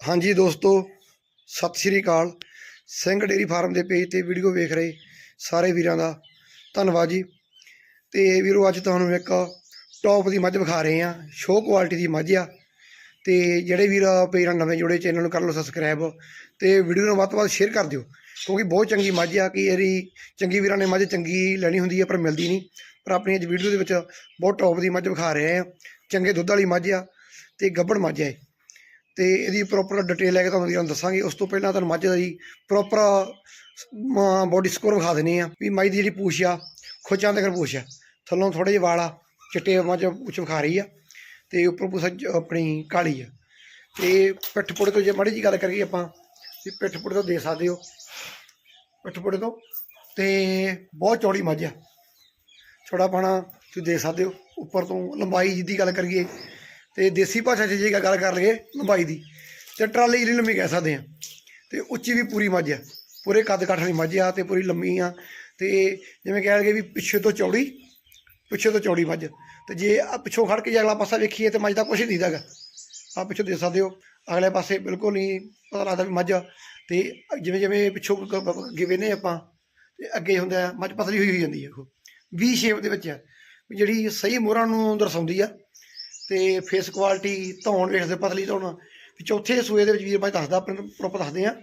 ਹਾਂਜੀ ਦੋਸਤੋ, ਸਤਿ ਸ਼੍ਰੀ ਅਕਾਲ। ਸਿੰਘ ਡੇਰੀ ਫਾਰਮ ਦੇ ਪੇਜ ਤੇ ਵੀਡੀਓ ਵੇਖ ਰਹੇ ਸਾਰੇ ਵੀਰਾਂ ਦਾ ਧੰਨਵਾਦ ਜੀ। ਤੇ ਵੀਰੋ, ਅੱਜ ਤੁਹਾਨੂੰ ਇੱਕ ਟੌਪ ਦੀ ਮੱਝ ਵਿਖਾ ਰਹੇ ਆ ਸ਼ੋ ਕੁਆਲਿਟੀ ਦੀ ਮੱਝ ਆ। ਤੇ ਜਿਹੜੇ ਵੀਰ ਪੇਰਾਂ ਨਵੇਂ ਜੁੜੇ, ਚੈਨਲ ਨੂੰ ਕਰ ਲਓ ਸਬਸਕ੍ਰਾਈਬ ਤੇ ਵੀਡੀਓ ਨੂੰ ਵੱਧ ਤੋਂ ਵੱਧ ਸ਼ੇਅਰ ਕਰ ਦਿਓ, ਕਿਉਂਕਿ ਬਹੁਤ ਚੰਗੀ ਮੱਝ ਆ ਕਿ ਇਹਦੀ ਚੰਗੀ ਵੀਰਾਂ ਨੇ ਮੱਝ ਚੰਗੀ ਲੈਣੀ ਹੁੰਦੀ ਹੈ ਪਰ ਮਿਲਦੀ ਨਹੀਂ। ਪਰ ਆਪਣੀ ਅੱਜ ਵੀਡੀਓ ਦੇ ਵਿੱਚ ਬਹੁਤ ਟੌਪ ਦੀ ਮੱਝ ਵਿਖਾ ਰਹੇ ਆ ਚੰਗੇ ਦੁੱਧ ਵਾਲੀ ਮੱਝ ਆ ਤੇ ਗੱਬੜ ਮੱਝ ਆ ਤੇ ਇਹਦੀ ਪ੍ਰੋਪਰ ਡਿਟੇਲ ਲੈ ਕੇ ਤੁਹਾਨੂੰ ਵੀਰਾਂ ਦੱਸਾਂਗੇ, ਉਸ ਤੋਂ ਪਹਿਲਾਂ ਤੁਹਾਨੂੰ ਮੱਝ ਦਾ ਜੀ ਪ੍ਰੋਪਰ ਬੋਡੀ ਸਕੋਰ ਵਿਖਾ ਦੇਣੀ ਆ ਵੀ ਮਾਈ ਦੀ ਜਿਹੜੀ ਪੂਛ ਆ ਖੋਚਾਂ ਦੇ ਕਰ ਪੂਛ ਆ। ਥੱਲੋਂ ਥੋੜੇ ਜਿਹੇ ਵਾਲਾ ਆ, ਚਿੱਟੇ ਮੱਝ ਪੂਛ ਵਿਖਾ ਰਹੀ ਆ ਤੇ ਉੱਪਰ ਪੂਛ ਆਪਣੀ ਕਾਲੀ ਆ। ਤੇ ਪਿੱਠ ਪੁੜੇ ਤੋਂ ਜੇ ਮਾੜੀ ਜੀ ਗੱਲ ਕਰੀਏ ਆਪਾਂ, ਵੀ ਪਿੱਠ ਪੁੜੇ ਤੋਂ ਦੇ ਸਕਦੇ ਹੋ। ਪਿੱਠ ਪੁੜੇ ਤੋਂ ਤੇ ਬਹੁਤ ਚੌੜੀ ਮੱਝ ਆ। ਛੋੜਾ ਪਾਣਾ ਤੁਸੀਂ ਦੇ ਸਕਦੇ ਹੋ, ਉੱਪਰ ਤੋਂ ਲੰਬਾਈ ਜਿੱਦੀ ਗੱਲ ਕਰੀਏ ਤੇ ਦੇਸੀ ਭਾਸ਼ਾ 'ਚ ਜੇ ਗੱਲ ਕਰ ਲਈਏ, ਲੰਬਾਈ ਦੀ, ਤੇ ਟਰਾਲੀ ਜਿਹੜੀ ਲੰਮੀ ਕਹਿ ਸਕਦੇ ਆ ਤੇ ਉੱਚੀ ਵੀ ਪੂਰੀ ਮੱਝ ਆ, ਪੂਰੇ ਕੱਦ ਕਾਠ ਦੀ ਮੱਝ ਆ ਤੇ ਪੂਰੀ ਲੰਮੀ ਆ, ਤੇ ਜਿਵੇਂ ਕਹਿ ਲਗੇ ਵੀ ਪਿੱਛੇ ਤੋਂ ਚੌੜੀ, ਪਿੱਛੇ ਤੋਂ ਚੌੜੀ ਮੱਝ, ਤੇ ਜੇ ਆ ਪਿੱਛੋਂ ਖੜ ਕੇ ਜੇ ਅਗਲਾ ਪਾਸਾ ਵੇਖੀਏ ਤੇ ਮੱਝ ਦਾ ਕੁਛ ਨਹੀਂ ਦਿਖਦਾਗਾ ਆ ਪਿੱਛੋਂ ਦੇ ਸਕਦੇ ਹੋ, ਅਗਲੇ ਪਾਸੇ ਬਿਲਕੁਲ ਨਹੀਂ ਪਤਾ ਲੱਗਦਾ ਵੀ ਮੱਝ ਆ। ਤੇ ਜਿਵੇਂ ਜਿਵੇਂ ਪਿੱਛੋਂ ਗ- ਗ- ਆਪਾਂ, ਤੇ ਅੱਗੇ ਹੁੰਦਾ ਮੱਝ ਪਤਲੀ ਹੋਈ ਹੋਈ ਜਾਂਦੀ ਹੈ ਉਹ ਵੀ ਸ਼ੇਪ ਦੇ ਵਿੱਚ ਆ, ਵੀ ਜਿਹੜੀ ਸਹੀ ਮੋਹਰਾਂ ਨੂੰ ਦਰਸਾਉਂਦੀ ਆ ਤੇ ਫੇਸ ਕੁਆਲਿਟੀ ਧੌਣ ਵੇਖਦੇ ਪਤਲੀ ਧੌਣ। ਵੀ ਚੌਥੇ ਸੂਏ ਦੇ ਵਿੱਚ ਵੀਰ ਭਾਈ ਦੱਸਦਾ ਪ੍ਰੋਪਰ ਦੱਸਦੇ ਆ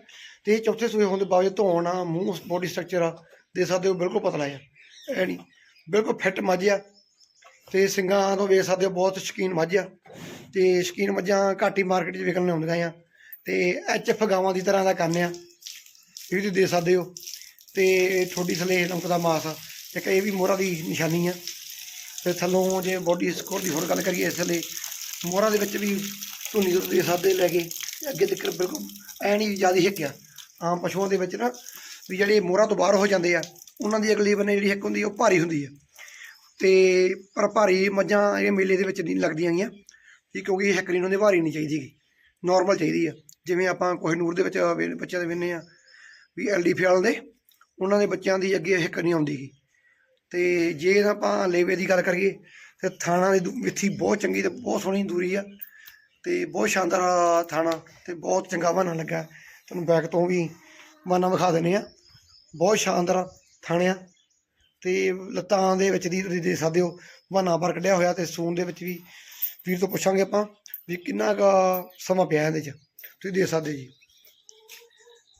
ਤੇ ਚੌਥੇ ਸੂਏ ਹੋਣ ਦੇ ਬਾਵਜੂਦ ਧੌਣ ਆ, ਮੂੰਹ ਬੋਡੀ ਸਟਰਕਚਰ ਆ, ਦੇ ਸਕਦੇ ਹੋ ਬਿਲਕੁਲ ਪਤਲਾ ਆ ਐ ਨਹੀਂ, ਬਿਲਕੁਲ ਫਿੱਟ ਮੱਝ ਆ। ਤੇ ਸਿੰਘਾਂ ਤੋਂ ਵੇਖ ਸਕਦੇ ਹੋ, ਬਹੁਤ ਸ਼ੌਕੀਨ ਮੱਝ ਆ। ਤੇ ਸ਼ੌਕੀਨ ਮੱਝਾਂ ਘੱਟ ਹੀ ਮਾਰਕੀਟ 'ਚ ਵਿਕਣ ਆਉਂਦੀਆਂ ਆ। ਤੇ ਐਚ ਐਫ ਗਾਵਾਂ ਦੀ ਤਰ੍ਹਾਂ ਦਾ ਕੰਮ ਆ। ਇਹ ਵੀ ਤੁਸੀਂ ਦੇ ਸਕਦੇ ਹੋ। ਤੇ ਠੋਡੀ ਥਲੇ ਲੰਕ ਦਾ ਮਾਸ ਆ। ਇੱਕ ਇਹ ਵੀ ਮੋਹਰਾ ਦੀ ਨਿਸ਼ਾਨੀ ਆ। ਤੇ ਥੱਲੋਂ ਜੇ ਬੋਡੀ ਸਕੋਰ ਦੀ ਹੋਰ ਗੱਲ ਕਰੀਏ ਇਸ ਲਈ ਮੋਹਰਾਂ ਦੇ ਵਿੱਚ ਵੀ ਧੁੰਨੀ ਦੁੱਧ ਦੇ ਸਾਦੇ ਲੈ ਕੇ ਅੱਗੇ ਤੱਕ ਬਿਲਕੁਲ ਐ ਨਹੀਂ ਜ਼ਿਆਦਾ ਹਿੱਕਿਆ। ਆਮ ਪਸ਼ੂਆਂ ਦੇ ਵਿੱਚ ਨਾ ਵੀ ਜਿਹੜੇ ਮੋਹਰਾਂ ਤੋਂ ਬਾਹਰ ਹੋ ਜਾਂਦੇ ਆ, ਉਹਨਾਂ ਦੀ ਅਗਲੀ ਬੰਨੇ ਜਿਹੜੀ ਹਿੱਕ ਹੁੰਦੀ ਉਹ ਭਾਰੀ ਹੁੰਦੀ ਆ। ਤੇ ਪਰ ਭਾਰੀ ਮੱਝਾਂ ਇਹ ਮੇਲੇ ਦੇ ਵਿੱਚ ਨਹੀਂ ਲੱਗਦੀਆਂ ਗੀਆਂ ਕਿ ਕਿਉਂਕਿ ਹਿੱਕ ਨਹੀਂ ਉਹਨਾਂ ਦੀ ਭਾਰੀ ਨਹੀਂ ਚਾਹੀਦੀ ਨਾਰਮਲ ਚਾਹੀਦੀ ਆ। ਜਿਵੇਂ ਆਪਾਂ ਕੋਹਿਨੂਰ ਦੇ ਵਿੱਚ ਬੱਚਿਆਂ ਦੇ ਵਿੰਨੇ ਆ ਵੀ ਐਲਡੀ ਫਿਆਲ ਦੇ, ਉਹਨਾਂ ਦੇ ਬੱਚਿਆਂ ਦੀ ਅੱਗੇ ਹਿੱਕ ਨਹੀਂ ਆਉਂਦੀ ਗੀ। ਤੇ ਜੇ ਆਪਾਂ ਲੇਵੇ ਦੀ ਗੱਲ ਕਰੀਏ, ਤੇ ਥਾਣਾ ਦੀ ਦੂ- ਮਿੱਥੀ ਬਹੁਤ ਚੰਗੀ ਤੇ ਬਹੁਤ ਸੋਹਣੀ ਦੂਰੀ ਆ, ਤੇ ਬਹੁਤ ਸ਼ਾਨਦਾਰ ਥਾਣਾ, ਤੇ ਬਹੁਤ ਚੰਗਾ ਬਣਾ ਲੱਗਾ। ਤੁਹਾਨੂੰ ਬੈਕ ਤੋਂ ਵੀ ਮਾਨਾ ਵਿਖਾ ਦਿੰਦੇ ਆ। ਬਹੁਤ ਸ਼ਾਨਦਾਰ ਥਾਣਿਆ ਤੇ ਲੱਤਾਂ ਦੇ ਵਿੱਚ ਦੀ, ਤੁਸੀਂ ਦੇਖ ਸਕਦੇ ਹੋ, ਬਹਾਨਾ ਪਰ ਕੱਢਿਆ ਹੋਇਆ ਤੇ ਸੂਨ ਦੇ ਵਿੱਚ ਵੀ ਵੀਰ ਤੋਂ ਪੁੱਛਾਂਗੇ ਆਪਾਂ ਵੀ ਕਿੰਨਾ ਕੁ ਸਮਾਂ ਪਿਆ ਇਹਦੇ 'ਚ। ਤੁਸੀਂ ਦੇਖ ਸਕਦੇ ਜੀ।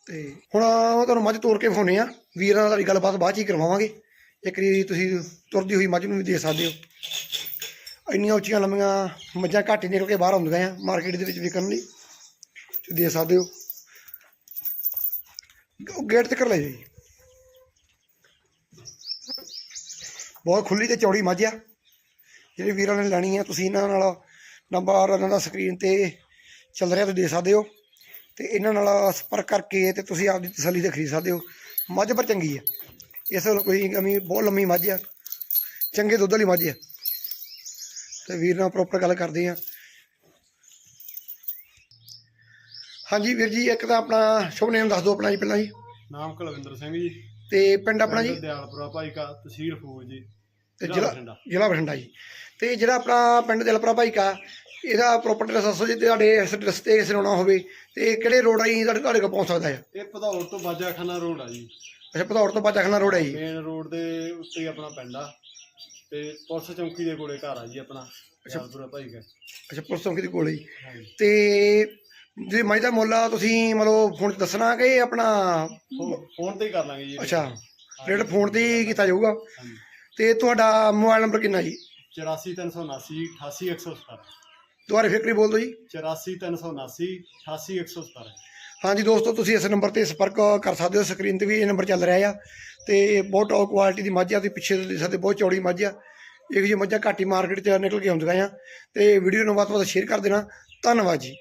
ਤੇ ਹੁਣ ਤੁਹਾਨੂੰ ਮੱਝ ਤੋੜ ਕੇ ਵਿਖਾਉਂਦੇ ਆ, ਵੀਰਾਂ ਨਾਲ ਤੁਹਾਡੀ ਗੱਲਬਾਤ ਬਾਅਦ ਚ ਹੀ ਕਰਵਾਵਾਂਗੇ। ਇੱਕ ਵਾਰੀ ਤੁਸੀਂ ਤੁਰਦੀ ਹੋਈ ਮੱਝ ਨੂੰ ਵੀ ਦੇ ਸਕਦੇ ਹੋ। ਇੰਨੀਆਂ ਉੱਚੀਆਂ ਲੰਮੀਆਂ ਮੱਝਾਂ ਘੱਟ ਹੀ ਨਿਕਲ ਕੇ ਬਾਹਰ ਆਉਂਦੀਆਂ ਆ ਮਾਰਕੀਟ ਦੇ ਵਿੱਚ ਵਿਕਣ ਲਈ। ਤੁਸੀਂ ਦੇ ਸਕਦੇ ਹੋ। ਉਹ ਗੇਟ ਤੱਕ ਲੈ ਜਾਓ ਜੀ। ਬਹੁਤ ਖੁੱਲੀ ਤੇ ਚੌੜੀ ਮੱਝ ਆ। ਜਿਹੜੇ ਵੀਰਾਂ ਨੇ ਲੈਣੀ ਆ, ਤੁਸੀਂ ਇਹਨਾਂ ਨਾਲ ਨੰਬਰ ਇਹਨਾਂ ਦਾ ਸਕਰੀਨ ਤੇ ਚੱਲ ਰਿਹਾ, ਤੁਸੀਂ ਦੇ ਸਕਦੇ ਹੋ। ਤੇ ਇਹਨਾਂ ਨਾਲ ਸੰਪਰਕ ਕਰਕੇ ਤੇ ਤੁਸੀਂ ਆਪਦੀ ਤਸੱਲੀ ਤੇ ਖਰੀਦ ਸਕਦੇ ਹੋ। ਮੱਝ ਪਰ ਚੰਗੀ ਆ। ਇਸ ਵੱਲ ਕੋਈ ਕਮੀ ਬਹੁਤ ਲੰਮੀ ਮੱਝ ਆ। ਚੰਗੇ ਦੁੱਧ ਵਾਲੀ ਮੱਝ ਆ। ਤੇ ਵੀਰ ਨਾਲ ਪ੍ਰੋਪਰ ਗੱਲ ਕਰਦੇ ਆ। ਹਾਂਜੀ ਵੀਰ ਜੀ ਇੱਕ ਤਾਂ ਆਪਣਾ ਸ਼ੁਭ ਨੇਮ ਦੱਸ ਦਿਓ ਆਪਣਾ ਜੀ ਪਹਿਲਾਂ ਜੀ। ਨਾਮ ਕੁਲਵਿੰਦਰ ਸਿੰਘ ਜੀ। ਤੇ ਪਿੰਡ ਆਪਣਾ ਜੀ? ਦਿਆਲਪੁਰਾ ਭਾਈ ਕਾ ਤਹਿਸੀਲ ਫੂਲ ਜੀ। ਤੇ ਜ਼ਿਲ੍ਹਾ ਜ਼ਿਲ੍ਹਾ ਬਠਿੰਡਾ। ਜੀ। ਤੇ ਜਿਹੜਾ ਆਪਣਾ ਪਿੰਡ ਦਿਲਪੁਰਾ ਭਾਈ ਕਾ ਇਹਦਾ ਪ੍ਰੋਪਰ ਐਡਰੈਸ ਦੱਸੋ ਜੀ ਤੁਹਾਡੇ ਇਸ ਐਡਰੈਸ ਤੇ ਕਿਸੇ ਹੋਵੇ ਤੇ ਕਿਹੜੇ ਰੋਡ ਆਈ ਤੁਹਾਡੇ ਕੋਲ ਪਹੁੰਚ ਸਕਦਾ ਹੈ ਇਹ ਭਦੌੜ ਤੋਂ ਬਾਜਾਖਾਨਾ ਰੋਡ ਆ ਜੀ। ਅੱਛਾ ਭਦੌੜ ਤੋਂ ਬਾਜਾਖਣਾ ਰੋਡ ਹੈ ਜੀ। ਮੇਨ ਰੋਡ ਦੇ ਉੱਤੇ ਹੀ ਆਪਣਾ ਪਿੰਡ ਆ। ਤੇ ਪੁਲਿਸ ਚੌਂਕੀ ਦੇ ਕੋਲੇ ਘਰ ਆ ਜੀ ਆਪਣਾ ਦਿਆਲਪੁਰਾ ਭਾਈ ਕਾ। ਅੱਛਾ ਪੁਲਿਸ ਚੌਂਕੀ ਦੇ ਕੋਲ ਹੀ। ਹਾਂਜੀ। ਤੇ ਜੇ ਮੱਝ ਦਾ ਮੁੱਲ ਤੁਸੀਂ ਮਤਲਬ ਫੋਨ 'ਚ ਦੱਸਣਾ ਕਿ ਆਪਣਾ ਫੋ- ਫੋਨ ਤੇ ਹੀ ਕਰ ਲਾਂਗੇ ਜੀ। ਅੱਛਾ ਰੇਟ ਫੋਨ ਤੇ ਹੀ ਕੀਤਾ ਜਾਊਗਾ। ਹਾਂਜੀ। ਤੇ ਤੁਹਾਡਾ ਮੋਬਾਈਲ ਨੰਬਰ ਕਿੰਨਾ ਜੀ? 84379 88117 ਦੁਬਾਰਾ ਫੇਰ ਕਰੀ ਬੋਲ ਦਿਓ ਜੀ। 84379 88117 ਹਾਂਜੀ ਦੋਸਤੋ, ਤੁਸੀਂ ਇਸ ਨੰਬਰ ਤੇ ਸੰਪਰਕ ਕਰ ਸਕਦੇ ਹੋ, ਸਕਰੀਨ ਤੇ ਵੀ ਇਹ ਨੰਬਰ ਚੱਲ ਰਿਹਾ ਆ। ਤੇ ਬਹੁਤ ਟੌਪ ਕੁਆਲਿਟੀ ਦੀ ਮੱਝ ਆ ਤੇ ਪਿੱਛੇ ਦੇ ਸਾਡੇ ਬਹੁਤ ਚੌੜੀ ਮੱਝ ਆ। ਇਹੋ ਜੀ ਮੱਝਾਂ ਘਾਟੀ ਮਾਰਕੀਟ 'ਚ ਨਿਕਲ ਕੇ ਆਉਂਦੀਆਂ ਆ। ਤੇ ਵੀਡੀਓ ਨੂੰ ਵੱਧ ਤੋਂ ਵੱਧ ਸ਼ੇਅਰ ਕਰ ਦੇਣਾ। ਧੰਨਵਾਦ ਜੀ।